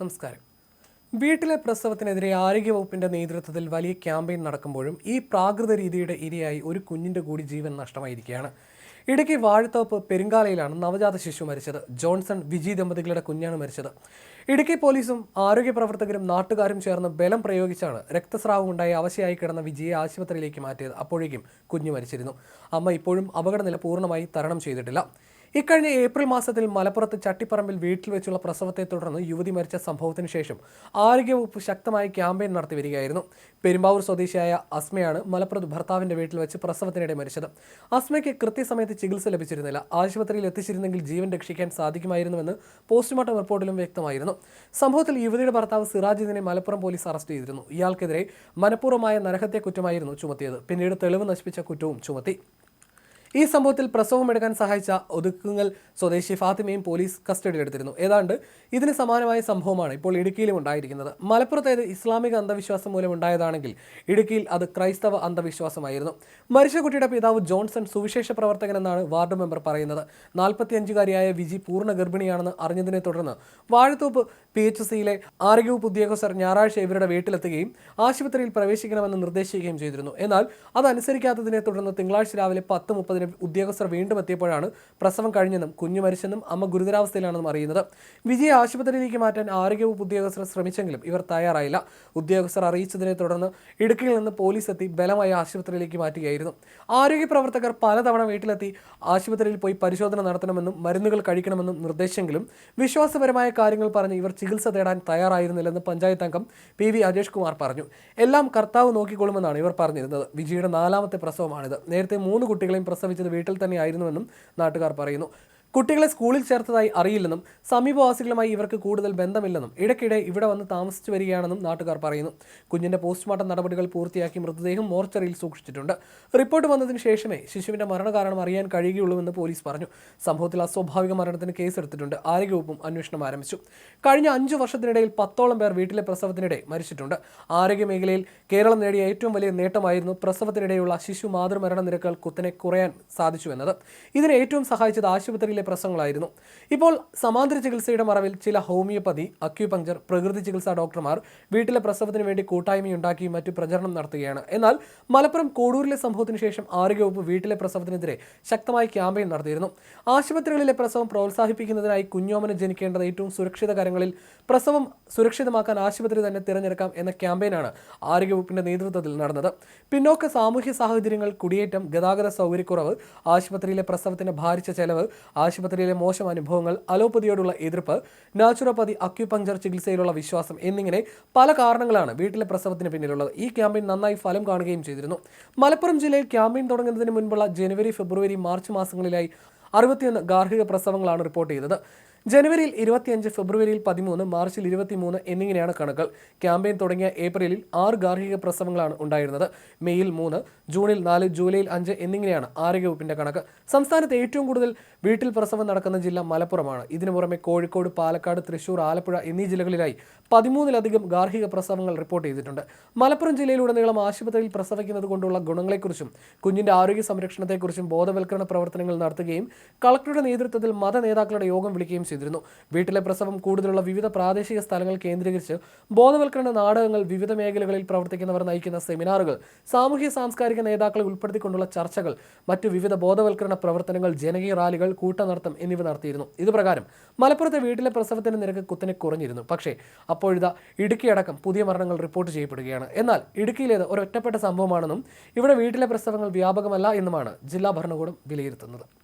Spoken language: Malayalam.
നമസ്കാരം. വീട്ടിലെ പ്രസവത്തിനെതിരെ ആരോഗ്യവകുപ്പിന്റെ നേതൃത്വത്തിൽ വലിയ ക്യാമ്പയിൻ നടക്കുമ്പോഴും ഈ പ്രാകൃത രീതിയുടെ ഇരയായി ഒരു കുഞ്ഞിന്റെ കൂടി ജീവൻ നഷ്ടമായിരിക്കുകയാണ്. ഇടുക്കി വാഴത്തോപ്പ് പെരുങ്കാലയിലാണ് നവജാത ശിശു മരിച്ചത്. ജോൺസൺ വിജി ദമ്പതികളുടെ കുഞ്ഞാണ് മരിച്ചത്. ഇടുക്കി പോലീസും ആരോഗ്യ പ്രവർത്തകരും നാട്ടുകാരും ചേർന്ന് ബലം പ്രയോഗിച്ചാണ് രക്തസ്രാവം ഉണ്ടായി അവശയായി കിടന്ന വിജിയെ ആശുപത്രിയിലേക്ക് മാറ്റിയത്. അപ്പോഴേക്കും കുഞ്ഞു മരിച്ചിരുന്നു. അമ്മ ഇപ്പോഴും അപകടനില പൂർണമായി തരണം ചെയ്തിട്ടില്ല. ഇക്കഴിഞ്ഞ ഏപ്രിൽ മാസത്തിൽ മലപ്പുറത്ത് ചട്ടിപ്പറമ്പിൽ വീട്ടിൽ വെച്ചുള്ള പ്രസവത്തെ തുടർന്ന് യുവതി മരിച്ച സംഭവത്തിന് ശേഷം ആരോഗ്യവകുപ്പ് ശക്തമായ ക്യാമ്പയിൻ നടത്തി വരികയായിരുന്നു. പെരുമ്പാവൂർ സ്വദേശിയായ അസ്മയാണ് മലപ്പുറത്ത് ഭർത്താവിന്റെ വീട്ടിൽ വെച്ച് പ്രസവത്തിനിടെ മരിച്ചത്. അസ്മയ്ക്ക് കൃത്യസമയത്ത് ചികിത്സ ലഭിച്ചിരുന്നില്ല. ആശുപത്രിയിൽ എത്തിച്ചിരുന്നെങ്കിൽ ജീവൻ രക്ഷിക്കാൻ സാധിക്കുമായിരുന്നുവെന്ന് പോസ്റ്റ്മോർട്ടം റിപ്പോർട്ടിലും വ്യക്തമായിരുന്നു. സംഭവത്തിൽ യുവതിയുടെ ഭർത്താവ് സിറാജിദിനെ മലപ്പുറം പോലീസ് അറസ്റ്റ് ചെയ്തിരുന്നു. ഇയാൾക്കെതിരെ മനഃപൂർവമായ നരഹത്യ കുറ്റമായിരുന്നു ചുമത്തിയത്. പിന്നീട് തെളിവ് നശിപ്പിച്ച കുറ്റവും ചുമത്തി. ഈ സംഭവത്തിൽ പ്രസവം എടുക്കാൻ സഹായിച്ച ഒതുക്കുങ്ങൽ സ്വദേശി ഫാത്തിമയും പോലീസ് കസ്റ്റഡിയിലെടുത്തിരുന്നു. ഏതാണ്ട് ഇതിന് സമാനമായ സംഭവമാണ് ഇപ്പോൾ ഇടുക്കിയിലും ഉണ്ടായിരിക്കുന്നത്. മലപ്പുറത്തേത് ഇസ്ലാമിക അന്ധവിശ്വാസം മൂലം ഉണ്ടായതാണെങ്കിൽ ഇടുക്കിയിൽ അത് ക്രൈസ്തവ അന്ധവിശ്വാസമായിരുന്നു. മരിച്ച കുട്ടിയുടെ പിതാവ് ജോൺസൺ സുവിശേഷ പ്രവർത്തകനെന്നാണ് വാർഡ് മെമ്പർ പറയുന്നത്. നാൽപ്പത്തിയഞ്ചുകാരിയായ വിജി പൂർണ ഗർഭിണിയാണെന്ന് അറിഞ്ഞതിനെ തുടർന്ന് വാഴത്തോപ്പ് പി എച്ച് സിയിലെ ആരോഗ്യവകുപ്പ് ഉദ്യോഗസ്ഥർ ഞായറാഴ്ച ഇവരുടെ വീട്ടിലെത്തുകയും ആശുപത്രിയിൽ പ്രവേശിക്കണമെന്ന് നിർദ്ദേശിക്കുകയും ചെയ്തിരുന്നു. എന്നാൽ അതനുസരിക്കാത്തതിനെ തുടർന്ന് തിങ്കളാഴ്ച രാവിലെ പത്ത് മുപ്പതിന് ഉദ്യോഗസ്ഥർ വീണ്ടും എത്തിയപ്പോഴാണ് പ്രസവം കഴിഞ്ഞെന്നും കുഞ്ഞു മരിച്ചെന്നും അമ്മ ഗുരുതരാവസ്ഥയിലാണെന്നും അറിയുന്നത്. വിജയ ആശുപത്രിയിലേക്ക് മാറ്റാൻ ആരോഗ്യവകുപ്പ് ഉദ്യോഗസ്ഥർ ശ്രമിച്ചെങ്കിലും ഇവർ തയ്യാറായില്ല. ഉദ്യോഗസ്ഥർ അറിയിച്ചതിനെ തുടർന്ന് ഇടുക്കിയിൽ നിന്ന് പോലീസ് എത്തി ബലമായി ആശുപത്രിയിലേക്ക് മാറ്റുകയായിരുന്നു. ആരോഗ്യ പ്രവർത്തകർ പലതവണ വീട്ടിലെത്തി ആശുപത്രിയിൽ പോയി പരിശോധന നടത്തണമെന്നും മരുന്നുകൾ കഴിക്കണമെന്നും നിർദ്ദേശിച്ചെങ്കിലും വിശ്വാസപരമായ കാര്യങ്ങൾ പറഞ്ഞ് ഇവർ ചികിത്സ തേടാൻ തയ്യാറായിരുന്നില്ലെന്ന് പഞ്ചായത്ത് അംഗം പി വി അജേഷ് കുമാർ പറഞ്ഞു. എല്ലാം കർത്താവ് നോക്കിക്കൊള്ളുമെന്നാണ് ഇവർ പറഞ്ഞിരുന്നത്. വിജയുടെ നാലാമത്തെ പ്രസവമാണിത്. നേരത്തെ മൂന്ന് കുട്ടികളെയും പ്രസവിച്ചത് വീട്ടിൽ തന്നെയായിരുന്നുവെന്നും നാട്ടുകാർ പറയുന്നു. കുട്ടികളെ സ്കൂളിൽ ചേർത്തതായി അറിയില്ലെന്നും സമീപവാസികളുമായി ഇവർക്ക് കൂടുതൽ ബന്ധമില്ലെന്നും ഇടയ്ക്കിടെ ഇവിടെ വന്ന് താമസിച്ചു വരികയാണെന്നും നാട്ടുകാർ പറയുന്നു. കുഞ്ഞിന്റെ പോസ്റ്റ്മോർട്ടം നടപടികൾ പൂർത്തിയാക്കി മൃതദേഹം മോർച്ചറിയിൽ സൂക്ഷിച്ചിട്ടുണ്ട്. റിപ്പോർട്ട് വന്നതിന് ശേഷമേ ശിശുവിന്റെ മരണകാരണം അറിയാൻ കഴിയുകയുള്ളൂവെന്ന് പോലീസ് പറഞ്ഞു. സംഭവത്തിൽ അസ്വാഭാവിക മരണത്തിന് കേസെടുത്തിട്ടുണ്ട്. ആരോഗ്യവകുപ്പും അന്വേഷണം ആരംഭിച്ചു. കഴിഞ്ഞ അഞ്ചു വർഷത്തിനിടയിൽ പത്തോളം പേർ വീട്ടിലെ പ്രസവത്തിനിടെ മരിച്ചിട്ടുണ്ട്. ആരോഗ്യ മേഖലയിൽ കേരളം നേടിയ ഏറ്റവും വലിയ നേട്ടമായിരുന്നു പ്രസവത്തിനിടെയുള്ള ശിശു മാതൃമരണ നിരക്കുകൾ കുത്തനെ കുറയാൻ സാധിച്ചു എന്നത് ഇതിന് ഏറ്റവും സഹായിച്ചത് ആശുപത്രിയിലെ പ്രസവങ്ങളായിരുന്നു ഇപ്പോൾ സമാന്തര ചികിത്സയുടെ മറവിൽ ചില ഹോമിയോപ്പതി അക്യുപങ്ചർ പ്രകൃതി ചികിത്സാ ഡോക്ടർമാർ വീട്ടിലെ പ്രസവത്തിന് വേണ്ടി കൂട്ടായ്മയുണ്ടാക്കിയും മറ്റു പ്രചരണം നടത്തുകയാണ്. എന്നാൽ മലപ്പുറം കോടൂരിലെ സംഭവത്തിന് ശേഷം ആരോഗ്യവകുപ്പ് വീട്ടിലെ പ്രസവത്തിനെതിരെ ശക്തമായ ക്യാമ്പയിൻ നടത്തിയിരുന്നു. ആശുപത്രികളിലെ പ്രസവം പ്രോത്സാഹിപ്പിക്കുന്നതിനായി കുഞ്ഞോമന ജനിക്കേണ്ടത് ഏറ്റവും സുരക്ഷിത കാര്യങ്ങളിൽ പ്രസവം സുരക്ഷിതമാക്കാൻ ആശുപത്രി തന്നെ തിരഞ്ഞെടുക്കാം എന്ന ക്യാമ്പയിനാണ് ആരോഗ്യവകുപ്പിന്റെ നേതൃത്വത്തിൽ നടന്നത്. പിന്നോക്ക സാമൂഹ്യ സാഹചര്യങ്ങൾ കുടിയേറ്റം ഗതാഗത സൗകര്യക്കുറവ് ആശുപത്രിയിലെ പ്രസവത്തിന് ഭാരിച്ച ചെലവ് ആശുപത്രിയിലെ മോശം അനുഭവങ്ങൾ അലോപ്പതിയോടുള്ള എതിർപ്പ് നാച്ചുറോപ്പതി അക്യുപങ്ചർ ചികിത്സയിലുള്ള വിശ്വാസം എന്നിങ്ങനെ പല കാരണങ്ങളാണ് വീട്ടിലെ പ്രസവത്തിന് പിന്നിലുള്ളത്. ഈ ക്യാമ്പയിൻ നന്നായി ഫലം കാണുകയും ചെയ്തിരുന്നു. മലപ്പുറം ജില്ലയിൽ ക്യാമ്പയിൻ തുടങ്ങുന്നതിന് മുൻപുള്ള ജനുവരി ഫെബ്രുവരി മാർച്ച് മാസങ്ങളിലായി അറുപത്തിയൊന്ന് ഗാർഹിക പ്രസവങ്ങളാണ് റിപ്പോർട്ട് ചെയ്തത്. ജനുവരിയിൽ ഇരുപത്തിയഞ്ച് ഫെബ്രുവരിയിൽ പതിമൂന്ന് മാർച്ചിൽ ഇരുപത്തിമൂന്ന് എന്നിങ്ങനെയാണ് കണക്കുകൾ. ക്യാമ്പയിൻ തുടങ്ങിയ ഏപ്രിലിൽ ആറ് ഗാർഹിക പ്രസവങ്ങളാണ് ഉണ്ടായിരുന്നത്. മെയ്യിൽ മൂന്ന് ജൂണിൽ നാല് ജൂലൈയിൽ അഞ്ച് എന്നിങ്ങനെയാണ് ആരോഗ്യവകുപ്പിന്റെ കണക്ക്. സംസ്ഥാനത്ത് ഏറ്റവും കൂടുതൽ വീട്ടിൽ പ്രസവം നടക്കുന്ന ജില്ല മലപ്പുറമാണ്. ഇതിനു പുറമെ കോഴിക്കോട് പാലക്കാട് തൃശൂർ ആലപ്പുഴ എന്നീ ജില്ലകളിലായി പതിമൂന്നിലധികം ഗാർഹിക പ്രസവങ്ങൾ റിപ്പോർട്ട് ചെയ്തിട്ടുണ്ട്. മലപ്പുറം ജില്ലയിലുടനീളം ആശുപത്രിയിൽ പ്രസവിക്കുന്നത് കൊണ്ടുള്ള ഗുണങ്ങളെക്കുറിച്ചും കുഞ്ഞിന്റെ ആരോഗ്യ സംരക്ഷണത്തെക്കുറിച്ചും ബോധവൽക്കരണ പ്രവർത്തനങ്ങൾ നടത്തുകയും കളക്ടറുടെ നേതൃത്വത്തിൽ മത നേതാക്കളുടെ യോഗം വിളിക്കുകയും ചെയ്തിരുന്നു. വീട്ടിലെ പ്രസവം കൂടുതലുള്ള വിവിധ പ്രാദേശിക സ്ഥലങ്ങൾ കേന്ദ്രീകരിച്ച് ബോധവൽക്കരണ നാടകങ്ങൾ വിവിധ മേഖലകളിൽ പ്രവർത്തിക്കുന്നവർ നയിക്കുന്ന സെമിനാറുകൾ സാമൂഹ്യ സാംസ്കാരിക നേതാക്കളെ ഉൾപ്പെടുത്തിക്കൊണ്ടുള്ള ചർച്ചകൾ മറ്റു വിവിധ ബോധവൽക്കരണ പ്രവർത്തനങ്ങൾ ജനകീയ റാലികൾ കൂട്ടനടത്തം എന്നിവ നടത്തിയിരുന്നു. ഇതുപ്രകാരം മലപ്പുറത്തെ വീട്ടിലെ പ്രസവത്തിന്റെ നിരക്ക് കുത്തനെ കുറഞ്ഞിരുന്നു. പക്ഷേ അപ്പോഴിത ഇടുക്കി അടക്കം പുതിയ മരണങ്ങൾ റിപ്പോർട്ട് ചെയ്യപ്പെടുകയാണ്. എന്നാൽ ഇടുക്കിയിലേത് ഒരൊറ്റപ്പെട്ട സംഭവമാണെന്നും ഇവിടെ വീട്ടിലെ പ്രസവങ്ങൾ വ്യാപകമല്ല എന്നുമാണ് ജില്ലാ ഭരണകൂടം വിലയിരുത്തുന്നത്.